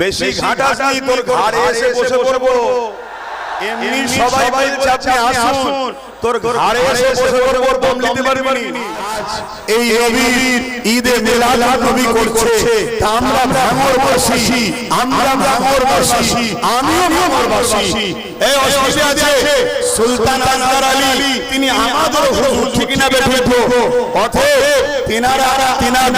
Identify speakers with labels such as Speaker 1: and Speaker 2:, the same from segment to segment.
Speaker 1: বেশি ঘাটাসনি তোর ঘাড়ে এসে বসে পড়ব। এমনি সবাই বলছে আপনি আসুন। তোর ঘাড়ে এসে বসে পড়ব দম নিতে পারবি
Speaker 2: এই নবীর ঈদে মিলাদ নবী করছে তা আমরা আমরা আমিও
Speaker 1: এই অসুবিধা আছে। সুলতান আলী, তিনি আমাদের হুজুর, ঠিক না বেঠো
Speaker 2: তিনারা, তিনার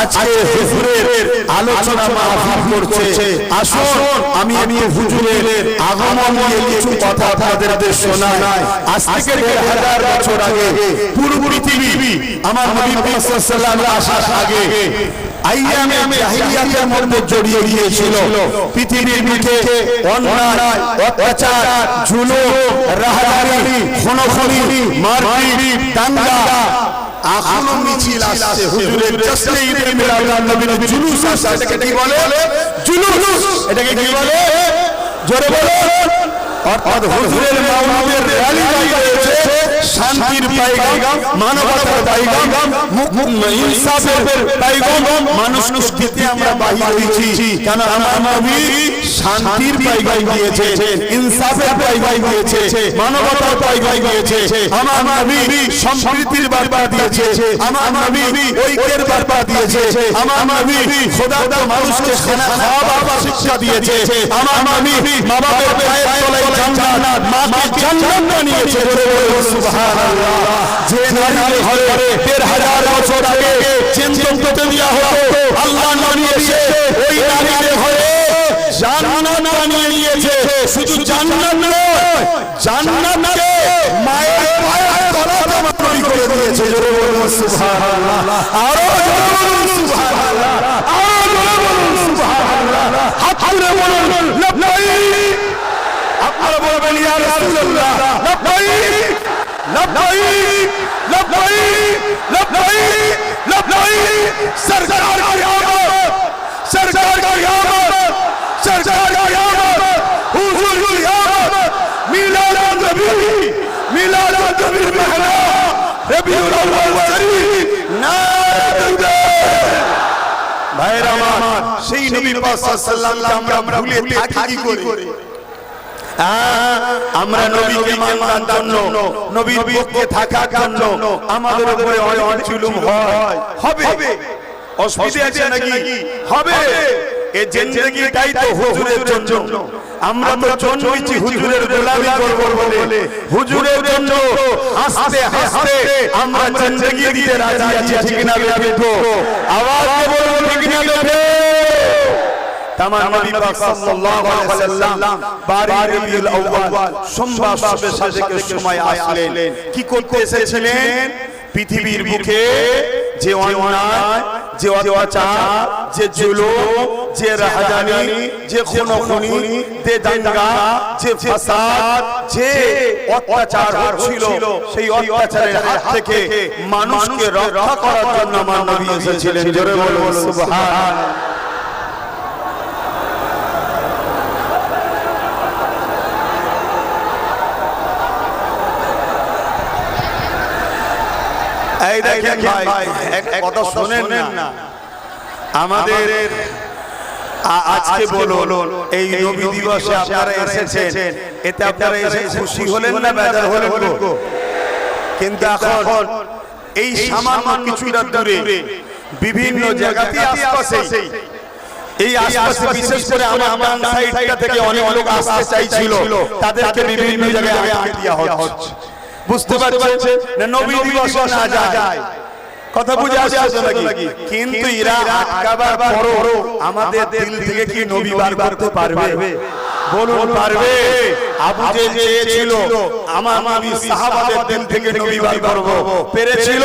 Speaker 2: আজকে হুজুরের আলোচনা মাহফিল করছে। আসুন, আমি আমি হুজুরের আগমন নিয়ে কিছু কথা আপনাদের শোনাই। আজ থেকে দেড় হাজার বছর আগে পুরো পৃথিবী আমার নবী মুহাম্মদ আসার আগে আইয়ামে জাহিলিয়াতের মধ্যে জড়িয়ে গিয়েছিল। পৃথিবীর মুখে অন্যায়, অত্যাচার, জুলুম রাহাজানি খুনোখুনি, মারপিট, দাঙ্গা, এখনও মিছিল আসছে। হুজুরের জশ্নে ঈদে মিলাদুন নবীর জুলুস আসছে। এটাকে কি বলে? জুলুস। এটাকে কি বলে? জোরে বলো অর্থাৎ হুজুরের মাওলাদের র্যালি রয়েছে পাইগাম মানবতার পাইগাম ইনসাফের পাইগাম মানুষকে দিতে আমরা বাহির হয়েছি কেন আমার নবী শান্তির পাইগাম দিয়েছে ইনসাফের পাইগাম দিয়েছে মানবতার পাইগাম দিয়েছে আমার নবী সম্প্রীতির বার্তা দিয়েছে আমার নবী ঐক্যের বার্তা দিয়েছে আমার নবী খোদার মানুষকে খাওয়া শিক্ষা দিয়েছে আমার নবী মা বাবার পায়ের তলায় জান্নাত মাকে জান্নাত বানিয়েছে সুবহানাল্লাহ। যে নারী ঘরে দেড় হাজার বছর আগে চিন্তন করতে দেওয়া হতো আল্লাহ নবী এসে ওই নারীদের ঘরে জান্নাত বানিয়ে নিয়েছে শুধু জান্নাত নয় জান্নাতকে মায়ের পায়ের তলাতে তৈরি করে দিয়েছে। জোরে বলুন, সুবহানাল্লাহ। আরও জোরে বলুন, সুবহানাল্লাহ। আরও জোরে বলুন, সুবহানাল্লাহ। হাত তুলে বলুন লাব্বাইক আপনারা বলবেন, ইয়া রাসূলুল্লাহ লাব্বাইক লাব্বাইক লাব্বাইক লাব্বাইক লাব্বাইক সরকার কি আমত সরকার কি আমত সরকার কি আমত হুজুর কি আমত মিলাদ নবী মিলাদ রবিউল আউয়াল শরীফ নারে ভাইরা আমার সেই নবী পাক সাল্লাল্লাহু আমরা ভুলে থাকি কি করে আমরা নবীকে মানবার জন্য নবীর পক্ষে থাকার জন্য আমাদের উপরে অনেক জুলুম হয়। হবে। অসুবিধা আছে নাকি? হবে। এই জিন্দেগিটাই তো হুজুরের জন্য। আমরা তো জন্মেছি হুজুরের গোলামি করব বলে। হুজুরের জন্য আমরা জিন্দেগি দিতে রাজি আছি ঠিক না বেঠো আওয়াজ বলব ঠিক না বেঠো তামাম নবী পাক সাল্লাল্লাহু আলাইহি ওয়াসাল্লাম বারি রবিউল আউয়াল সোমবার সবে সাজেকের সময় আসলেন। কি করতে এসেছিলেন? পৃথিবীর বুকে যে অন্যায় যে অত্যাচার যে জুলুম যে রাহাজানি যে যে দাঙ্গা যে ফাসাদ যে অত্যাচার হচ্ছিল সেই অত্যাচারের হাত থেকে মানুষকে রক্ষা করার জন্য আমার নবী এসেছিলেন জোরে বলুন সুবহানাল্লাহ এই দেখেন ভাই এক কথা শোনেন না। আমাদের আজকে বলুন এই নবী দিবসে আপনারা এসেছেন। এতে আপনারা এসে খুশি হলেন না বেজার হলেন কিন্তু এখন এই সামান্য কিছুটা দূরে বিভিন্ন জায়গাতে আশপাশে এই আশপাশে বিশেষ করে আমার আমার সাইডটা থেকে অনেক লোক আসতে চাইছিল। তাদেরকে বিভিন্ন জায়গায় আটকে দেওয়া হচ্ছে। বুঝতে পারছেন না নবী দিবস না যায়। কথা বুঝে আসছে নাকি? কিন্তু এরা আটকাবার পরও আমাদের দিল থেকে কি নবী বার করতে পারবে? বলুন পারবে? আবু যে চেয়েছিল আমার নবী সাহাবাদের দিল থেকে নবী বার করব? পেরেছিল?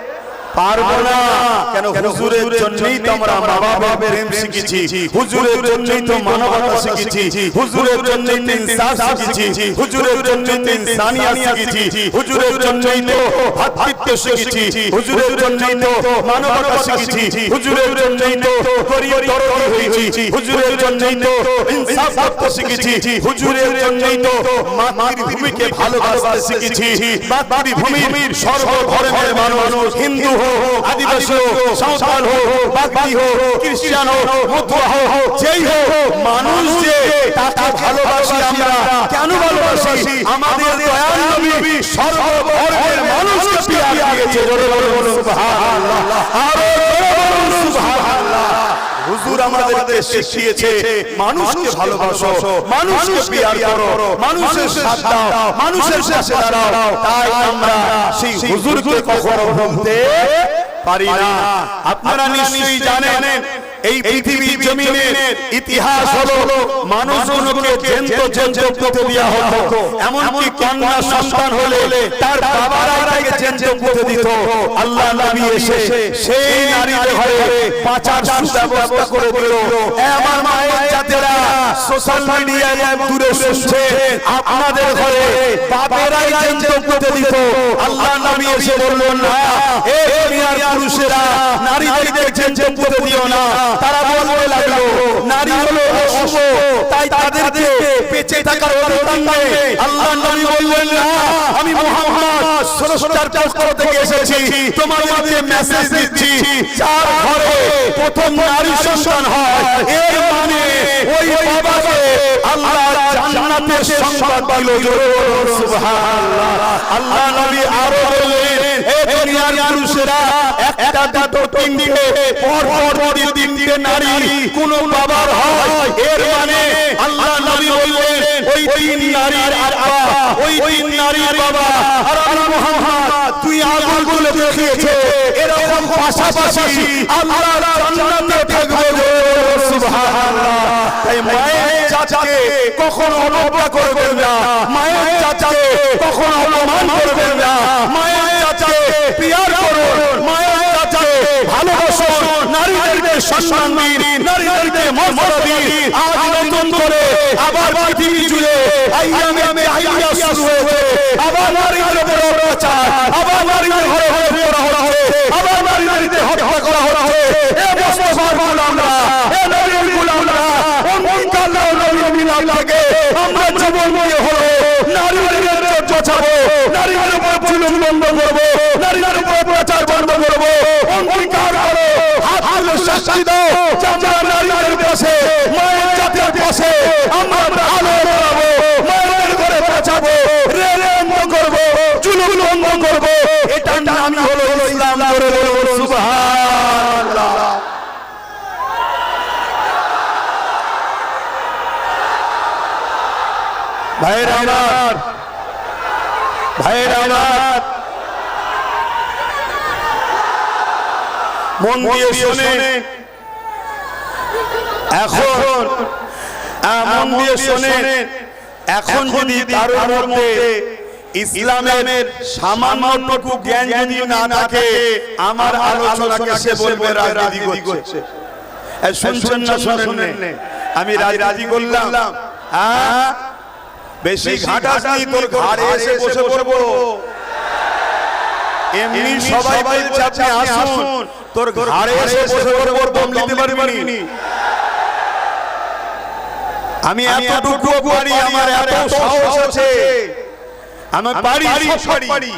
Speaker 2: পারব না। কেন হুজুরের জন্যই তো আমরা মা বাবার প্রেম শিখেছি। হুজুরের জন্যই তো মানবতা শিখেছি। হুজুরের জন্যই তো ইনসাফ শিখেছি। হুজুরের জন্যই তো ইনসানিয়াত শিখেছি। হুজুরের জন্যই তো শিখেছি। হুজুরের জন্যই তো মানবতা শিখেছি। হুজুরের জন্যই তো গরিব দরদি হয়েছি। হুজুরের জন্যই তো ইনসাফ করতে শিখেছি। হুজুরের জন্যই তো মাতৃভূমিকে ভালোবাসতে শিখেছি। মাতৃভূমির মানুষ হিন্দু হোক আদিবাসী হোক সাঁওতাল হোক বাগদি হোক খ্রিস্টান হোক মতুয়া হোক যেই হোক মানুষ যে তাকে ভালোবাসি আমরা কেন ভালোবাসি? আমাদের দয়াল নবী সর্বধর্মের মানুষকে দিয়েছে। জোরে বলে বলুন সুবহানাল্লাহ। আরও বলুন সুবহানাল্লাহ। হুজুর আমাদেরকে শিখিয়েছে মানুষকে ভালোবাসো মানুষকে পিয়ার করো মানুষের সাথ দাও মানুষের পাশে দাঁড়াও তাই আমরা সেই হুজুরকে কখনো ভুলতে পারি না। আপনারা নিশ্চয়ই জানেন এই পৃথিবীর জমিনের ইতিহাস হলো মানুষগুলোকে জেন্ত জেন্ত পুঁতে দেওয়া হতো। এমনকি কন্যা সন্তান হলে তার বাবারা তাকে জেন্ত পুঁতে দিত। আল্লাহ নবী এসে সেই নারীর ঘরে পাচার সুব্যবস্থা করে দিল। আমার মায়ের জাতেরা সোশ্যাল মিডিয়ায় দূরে শুনছে আপনাদের ঘরে বাপেরাই জেন্ত পুঁতে দিত। আল্লাহ নবী এসে বললেন না এ দুনিয়ার পুরুষেরা নারীদেরকে জেন্ত পুঁতে দিও না। তারা বলতে লাগল নারী হলো অশুভ তাই তাদেরকে বেঁচে থাকার অধিকার নেই। আল্লাহ নবী বললেন না আমি মুহাম্মদ স্রষ্টার পক্ষ থেকে এসেছি তোমাদেরকে মেসেজ দিচ্ছি। যার ঘরে প্রথম নারী সন্তান হয় এর মানে ওই বাবাকে আল্লাহ জান্নাতের সংবাদ দিল সুবহানাল্লাহ। আল্লাহ নবী আরও বললেন হে দুনিয়ার মানুষেরা একটা পর পর নারী কোন বাবার হয়, এর মানে আল্লাহ নবী বললেন ওই তিন নারীর আব্বা ওই তিন নারীর বাবা আর আমি মুহাম্মদ তুই আগুনগুলো দেখিয়েছে এরকম পাশাপাশি আল্লাহ জান্নাতে থাকবে সুবহানাল্লাহ। তাই মায়ের চাচাকে কখনো অবজ্ঞা করবেন না। মায়ের চাচাকে কখনো অপমান করবেন না। মায়ের চাচাকে পিয়ার করুন। মায়ের চাচাকে ভালোবাসুন। নারীদেরকে সম্মান দিন। নারীদেরকে মর্যাদা দিন। আজ নতুন করে আবার জুড়ে আইয়ামে আইয়া শুরু হয়েছে আবার নারীদের উপর অত্যাচার। আবার নারীদের ঘরে ঘরে করা হচ্ছে আবার নারীদের হত্যা করা হচ্ছে। এ মুস্তফার গোলামরা এ নবীর গোলামরা অঙ্গীকার দাও নবীর মিলাদ থেকে আমরা জীবন দিয়ে হলো। নারীদের চর্চাবো নারীদের উপর জুলুম বন্ধ করব। নারীদের উপর অত্যাচার বন্ধ করব। অঙ্গীকার করো হাত তুলে শাস্তি দাও। আমরা নারীদের পাশে মায়ের জাতির পাশে আমরা আলো বাড়াবো মায়ের ঘরে বাঁচাবো রেলে বন্ধ করব জুলুম বন্ধ করব এটার নামই হলো ইসলাম করে বলো সুবহানাল্লাহ ভাইয়ের আমার ভাইয়ের আমার মন দিয়ে শোনে। এখন মন দিয়ে শোনে। এখন যদি কারোর মধ্যে ইসলামের সামান্যটুকু জ্ঞান যদি না থাকে আমার আলোচনাকে সে বলবে রাজনীতি করছে। শুনছেন না শোনেন? আমি রাজি রাজি করলাম। হ্যাঁ? বেশি ঘাটাঘাটি তোর ঘাড়ে এসে বসে পড়ব। এমনি সবাই বলছে আপনি আসুন। তোর ঘাড়ে এসে বসে পড়ব দম নিতে পারবি আমি এতটুকু পারি আমার এত সাহস আছে। আমি পারি সব পারি।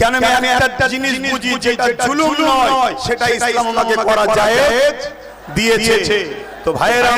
Speaker 2: কেন আমি একটা জিনিস বুঝি যেটা জুলুম নয় সেটা ইসলাম আমাকে করা যায়। দিয়েছে। তো ভাইয়েরা